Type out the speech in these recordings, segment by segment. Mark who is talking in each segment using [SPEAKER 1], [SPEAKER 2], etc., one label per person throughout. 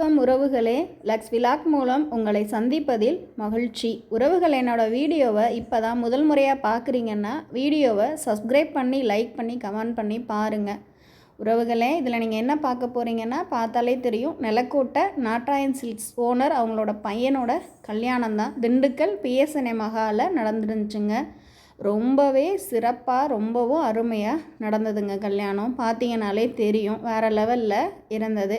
[SPEAKER 1] வணக்கம் உறவுகளே. Lux vlog மூலம் உங்களை சந்திப்பதில் மகிழ்ச்சி. உறவுகள் என்னோட வீடியோவை இப்போ தான் முதல் முறையாக பார்க்குறீங்கன்னா வீடியோவை சப்ஸ்கிரைப் பண்ணி லைக் பண்ணி கமெண்ட் பண்ணி பாருங்கள் உறவுகளே இதில் நீங்கள் என்ன பார்க்க போகிறீங்கன்னா பார்த்தாலே தெரியும். நிலக்கோட்டை நாட்டாயன் சில்க்ஸ் ஓனர் அவங்களோட பையனோட கல்யாணம் தான் திண்டுக்கல் பிஎஸ்என்ஏ மகாவில் நடந்துருந்துச்சுங்க. ரொம்பவே சிறப்பாக ரொம்பவும் அருமையாக நடந்ததுங்க கல்யாணம். பார்த்தீங்கனாலே தெரியும். வேறு லெவலில் இருந்தது.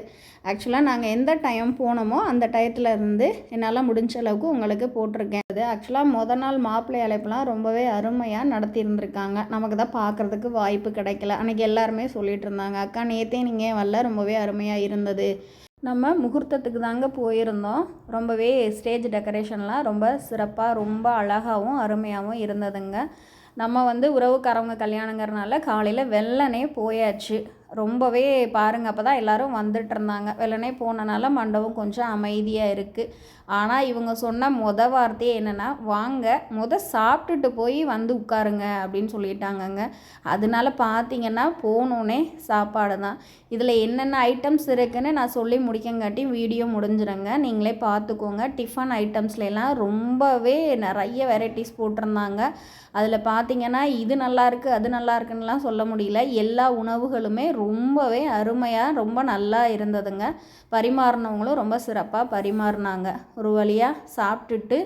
[SPEAKER 1] ஆக்சுவலாக நாங்கள் எந்த டைம் போனோமோ அந்த டயத்தில் இருந்து என்னால் முடிஞ்ச அளவுக்கு உங்களுக்கு போட்டிருக்கேன். அது ஆக்சுவலாக முத நாள் மாப்பிள்ளை அழைப்புலாம் ரொம்பவே அருமையாக நடத்தியிருந்திருக்காங்க. நமக்கு தான் பார்க்குறதுக்கு வாய்ப்பு கிடைக்கல. அன்றைக்கி எல்லாருமே சொல்லிகிட்டு இருந்தாங்க. அக்கா நேற்றே நீங்கள் வரல? ரொம்பவே அருமையாக இருந்தது. நம்ம முகூர்த்தத்துக்கு தாங்க போயிருந்தோம். ரொம்பவே ஸ்டேஜ் டெக்கரேஷன்லாம் ரொம்ப சிறப்பாக ரொம்ப அழகாகவும் அருமையாகவும் இருந்ததுங்க. நம்ம வந்து உறவுக்காரவங்க கல்யாணங்கிறனால காலையில் வெள்ளனே போயாச்சு. ரொம்பவே பாருங்கள் அப்போ தான் எல்லோரும் வந்துட்டு இருந்தாங்க. வெள்ளனே போனனால மண்டபம் கொஞ்சம் அமைதியாக இருக்குது ஆனால் இவங்க சொன்ன மொத வார்த்தையே என்னென்னா வாங்க முத சாப்பிட்டுட்டு போய் வந்து உட்காருங்க அப்படின்னு சொல்லிட்டாங்கங்க. அதனால பார்த்தீங்கன்னா போனோன்னே சாப்பாடு தான் இதில் என்னென்ன ஐட்டம்ஸ் இருக்குதுன்னு நான் சொல்லி முடிக்கங்காட்டி வீடியோ முடிஞ்சிடுங்க நீங்களே பார்த்துக்கோங்க டிஃபன் ஐட்டம்ஸ்லாம் ரொம்பவே நிறைய வெரைட்டிஸ் போட்டிருந்தாங்க. அதில் பார்த்தீங்கன்னா இது நல்லாயிருக்கு அது நல்லா இருக்குன்னுலாம் சொல்ல முடியல. எல்லா உணவுகளுமே ரொம்பவே அருமையாக ரொம்ப நல்லா இருந்ததுங்க. பரிமாறினவங்களும் ரொம்ப சிறப்பாக பரிமாறினாங்க. ஒரு வழியாக சாப்பிட்டுட்டு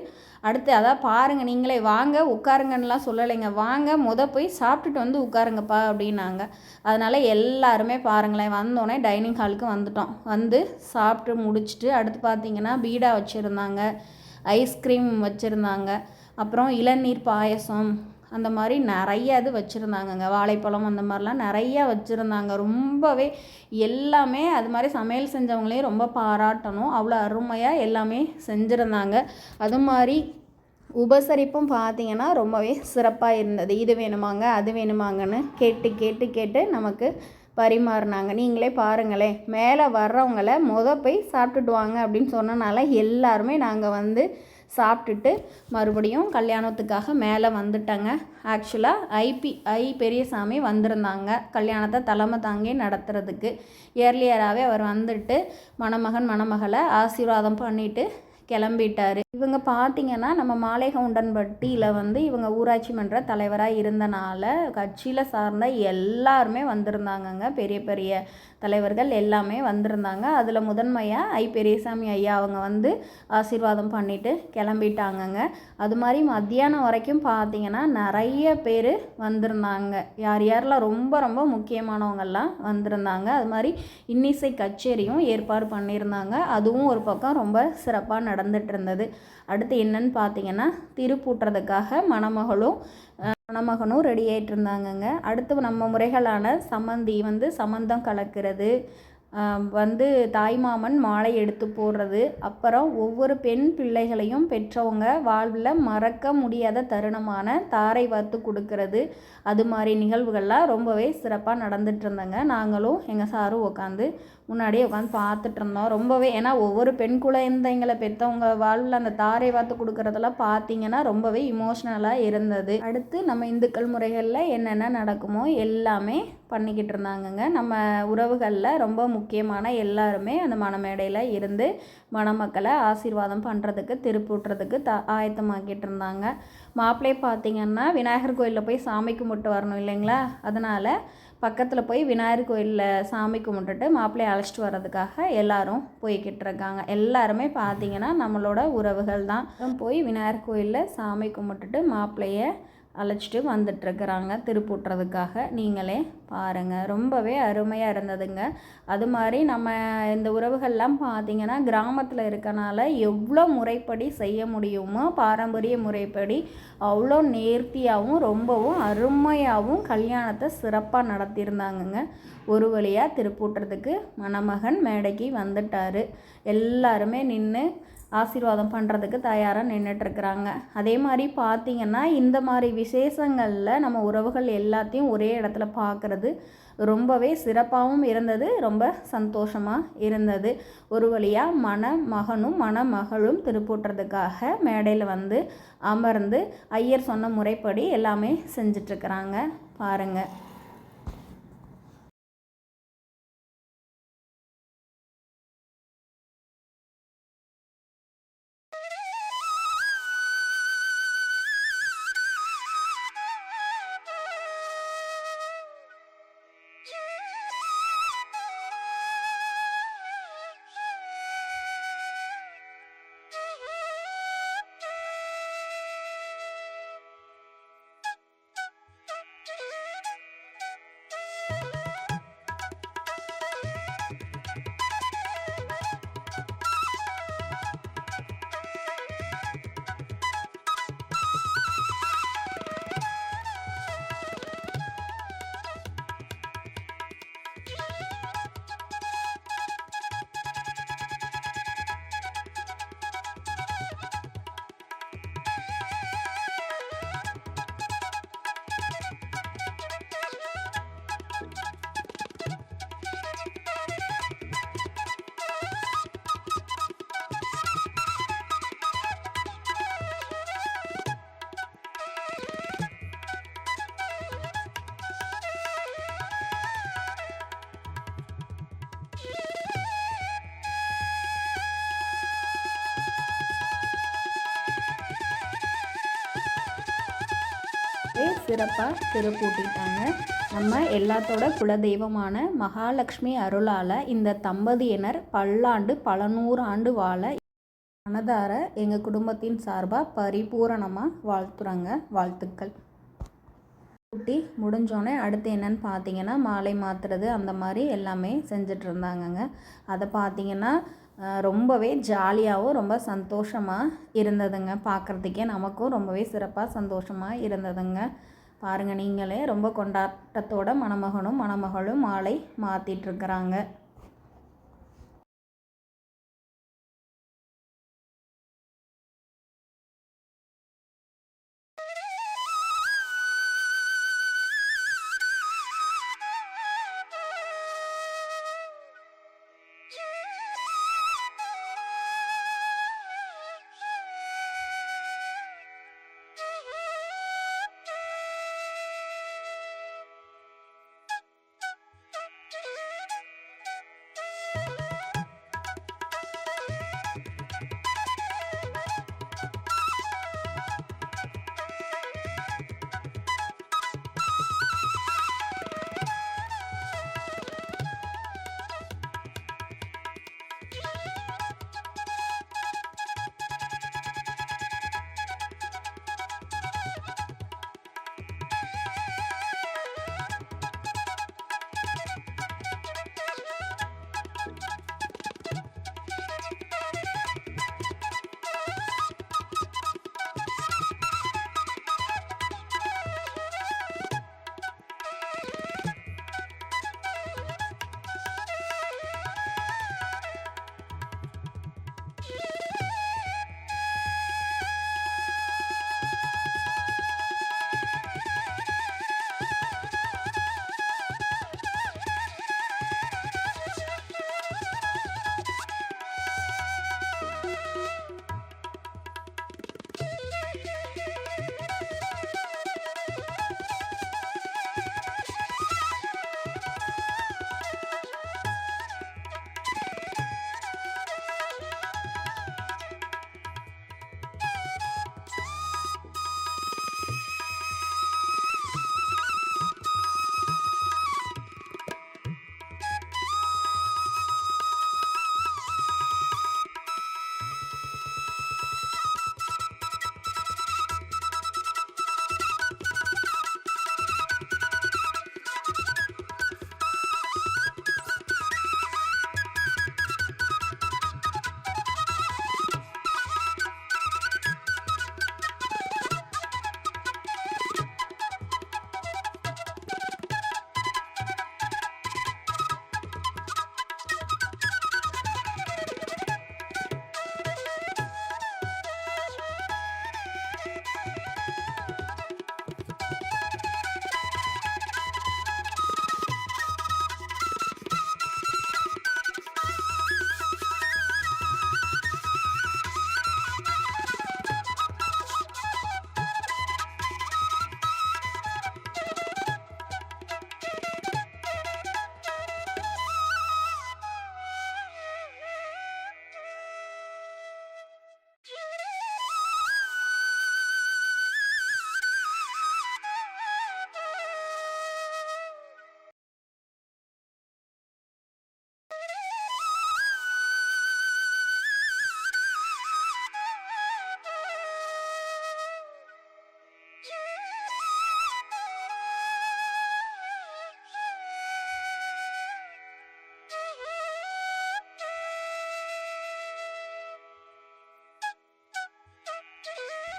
[SPEAKER 1] அடுத்து அதான் பாருங்கள் நீங்களே வாங்க உட்காருங்கன்னெலாம் சொல்லலைங்க. வாங்க முத போய் சாப்பிட்டுட்டு வந்து உட்காருங்கப்பா அப்படின்னாங்க. அதனால் எல்லாருமே பாருங்களேன் வந்தோடனே டைனிங் ஹாலுக்கு வந்துட்டோம். வந்து சாப்பிட்டு முடிச்சுட்டு அடுத்து பார்த்திங்கன்னா பீடா வச்சுருந்தாங்க ஐஸ்கிரீம் வச்சுருந்தாங்க. அப்புறம் இளநீர் பாயசம் அந்த மாதிரி நிறைய இது வச்சுருந்தாங்கங்க. வாழைப்பழம் அந்த மாதிரிலாம் நிறையா வச்சுருந்தாங்க. ரொம்பவே எல்லாமே அது மாதிரி சமையல் செஞ்சவங்களையும் ரொம்ப பாராட்டணும். அவ்வளோ அருமையாக எல்லாமே செஞ்சுருந்தாங்க. அது மாதிரி உபசரிப்பும் பார்த்தீங்கன்னா ரொம்பவே சிறப்பாக இருந்தது. இது வேணுமாங்க அது வேணுமாங்கன்னு கேட்டு கேட்டு கேட்டு நமக்கு பரிமாறினாங்க. நீங்களே பாருங்களேன். மேலே வர்றவங்கள மொதல் போய் சாப்பிட்டுட்டு வாங்க அப்படின்னு சொன்னனால எல்லாருமே நாங்கள் வந்து சாப்பிட்டுட்டு மறுபடியும் கல்யாணத்துக்காக மேலே வந்துட்டேங்க. ஆக்சுவலாக ஐபி ஐ பெரியசாமி வந்திருந்தாங்க. கல்யாணத்தை தலைமை தாங்கி நடத்துறதுக்கு. இயர்லியராகவே அவர் வந்துட்டு மணமகன் மணமகளை ஆசீர்வாதம் பண்ணிவிட்டு கிளம்பிட்டார். இவங்க பார்த்தீங்கன்னா நம்ம மாலைகவுண்டன்பட்டியில் வந்து இவங்க ஊராட்சி மன்ற தலைவராக இருந்தனால கட்சியில் சார்ந்த எல்லாருமே வந்திருந்தாங்கங்க. பெரிய பெரிய தலைவர்கள் எல்லாமே வந்திருந்தாங்க. அதில் முதன்மையாக ஐ. பெரியசாமி ஐயா அவங்க வந்து ஆசீர்வாதம் பண்ணிவிட்டு கிளம்பிட்டாங்கங்க. அது மாதிரி மத்தியானம் வரைக்கும் பார்த்தீங்கன்னா நிறைய பேர் வந்திருந்தாங்க. யார் யாரெல்லாம் ரொம்ப ரொம்ப முக்கியமானவங்கெல்லாம் வந்திருந்தாங்க. அது மாதிரி இன்னிசை கச்சேரியும் ஏற்பாடு பண்ணியிருந்தாங்க. அதுவும் ஒரு பக்கம் ரொம்ப சிறப்பாக நடந்துட்டு இருந்தது அடுத்து என்னன்னு பார்த்தீங்கன்னா திருப்பூட்டுறதுக்காக மணமகளும் மணமகனும் ரெடி ஆகிட்டு இருந்தாங்கங்க அடுத்து நம்ம முறைகளான சம்மந்தி வந்து சம்மந்தம் கலக்கிறது வந்து தாய்மாமன் மாலை எடுத்து போடுறது. அப்புறம் ஒவ்வொரு பெண் பிள்ளைகளையும் பெற்றவங்க வாழ்வில் மறக்க முடியாத தருணமான தாரை வார்த்து கொடுக்கறது. அது மாதிரி நிகழ்வுகள்லாம் ரொம்பவே சிறப்பாக நடந்துட்டு இருந்தேங்க. நாங்களும் எங்கள் சாரும் உட்காந்து முன்னாடியே உட்காந்து பார்த்துட்டு இருந்தோம். ரொம்பவே ஏன்னா ஒவ்வொரு பெண் குழந்தைங்களை பெற்றவங்க வாழ்வில் அந்த தாரை வார்த்து கொடுக்குறதெல்லாம் பார்த்தீங்கன்னா ரொம்பவே இமோஷ்னலாக இருந்தது. அடுத்து நம்ம இந்துக்கள் முறைகளில் என்னென்ன நடக்குமோ எல்லாமே பண்ணிக்கிட்டு இருந்தாங்கங்க நம்ம உறவுகளில் ரொம்ப முக்கியமான எல்லாருமே அந்த மணமேடையில் இருந்து மணமக்களை ஆசீர்வாதம் பண்ணுறதுக்கு திருப்பூட்டுறதுக்கு த ஆயத்தமாக்கிட்டு இருந்தாங்க மாப்பிள்ளையை பார்த்திங்கன்னா விநாயகர் கோயிலில் போய் சாமி கும்பிட்டு வரணும் இல்லைங்களா? அதனால் பக்கத்தில் போய் விநாயகர் கோயிலில் சாமி கும்பிட்டுட்டு மாப்பிள்ளையை அழைச்சிட்டு வர்றதுக்காக எல்லாரும் போய்கிட்டு இருக்காங்க எல்லாருமே பார்த்தீங்கன்னா நம்மளோட உறவுகள் தான் போய் விநாயகர் கோயிலில் சாமி கும்பிட்டுட்டு மாப்பிள்ளையை அழைச்சிட்டு வந்துட்டுருக்குறாங்க. திருப்பூட்டுறதுக்காக. நீங்களே பாருங்கள் ரொம்பவே அருமையாக இருந்ததுங்க. அது மாதிரி நம்ம இந்த உறவுகள்லாம் பார்த்திங்கன்னா கிராமத்தில் இருக்கனால எவ்வளோ முறைப்படி செய்ய முடியுமோ பாரம்பரிய முறைப்படி அவ்வளோ நேர்த்தியாகவும் ரொம்பவும் அருமையாகவும் கல்யாணத்தை சிறப்பாக நடத்தியிருந்தாங்கங்க. ஒரு வழியாக திருப்பூட்டுறதுக்கு மணமகன் மேடைக்கு வந்துட்டார். எல்லாருமே நின்று ஆசீர்வாதம் பண்ணுறதுக்கு தயாராக நின்றுட்டுருக்குறாங்க அதே மாதிரி பார்த்திங்கன்னா இந்த மாதிரி விசேஷங்களில் நம்ம உறவுகள் எல்லாத்தையும் ஒரே இடத்துல பார்க்குறது ரொம்பவே சிறப்பாகவும் இருந்தது ரொம்ப சந்தோஷமாக இருந்தது. ஒரு வழியாக மணமகனும் மணமகளும் திருப்பூட்டுறதுக்காக மேடையில் வந்து அமர்ந்து ஐயர் சொன்ன முறைப்படி எல்லாமே செஞ்சிட்ருக்குறாங்க பாருங்கள் சிறப்பாக திருப்பூட்டிட்டாங்க நம்ம எல்லாத்தோட குலதெய்வமான மகாலட்சுமி அருளால் இந்த தம்பதியினர் பல்லாண்டு பல நூறு ஆண்டு வாழ மனதார எங்கள் குடும்பத்தின் சார்பாக பரிபூரணமாக வாழ்த்துறாங்க. வாழ்த்துக்கள். குட்டி முடிஞ்சோடனே அடுத்து என்னன்னு பார்த்தீங்கன்னா மாலை மாற்றுறது அந்த மாதிரி எல்லாமே செஞ்சுட்டு இருந்தாங்கங்க அதை பார்த்தீங்கன்னா ரொம்பவே ஜாலியாகவும் ரொம்ப சந்தோஷமாக இருந்ததுங்க. பார்க்குறதுக்கே நமக்கும் ரொம்பவே சிறப்பாக சந்தோஷமாக இருந்ததுங்க. பாருங்கள் நீங்களே ரொம்ப கொண்டாட்டத்தோட மணமகனும் மணமகளும் மாலை மாற்றிட்டுருக்குறாங்க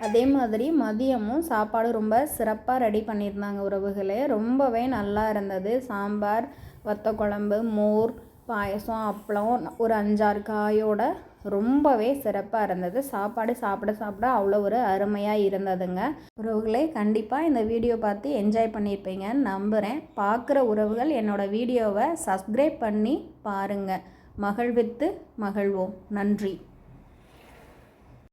[SPEAKER 1] அதே மாதிரி மதியமும் சாப்பாடு ரொம்ப சிறப்பாக ரெடி பண்ணியிருந்தாங்க உறவுகளே. ரொம்பவே நல்லா இருந்தது. சாம்பார் வத்த குழம்பு மோர் பாயசம் அப்பளம் ஒரு அஞ்சாறு காயோட ரொம்பவே சிறப்பாக இருந்தது. சாப்பாடு சாப்பிட சாப்பிட அவ்வளோ ஒரு அருமையாக இருந்ததுங்க. உறவுகளே கண்டிப்பாக இந்த வீடியோ பார்த்து என்ஜாய் பண்ணியிருப்பீங்கன்னு நம்புகிறேன் பார்க்குற உறவுகள் என்னோடய வீடியோவை சப்ஸ்கிரைப் பண்ணி பாருங்கள் மகிழ்வித்து மகிழ்வோம் நன்றி.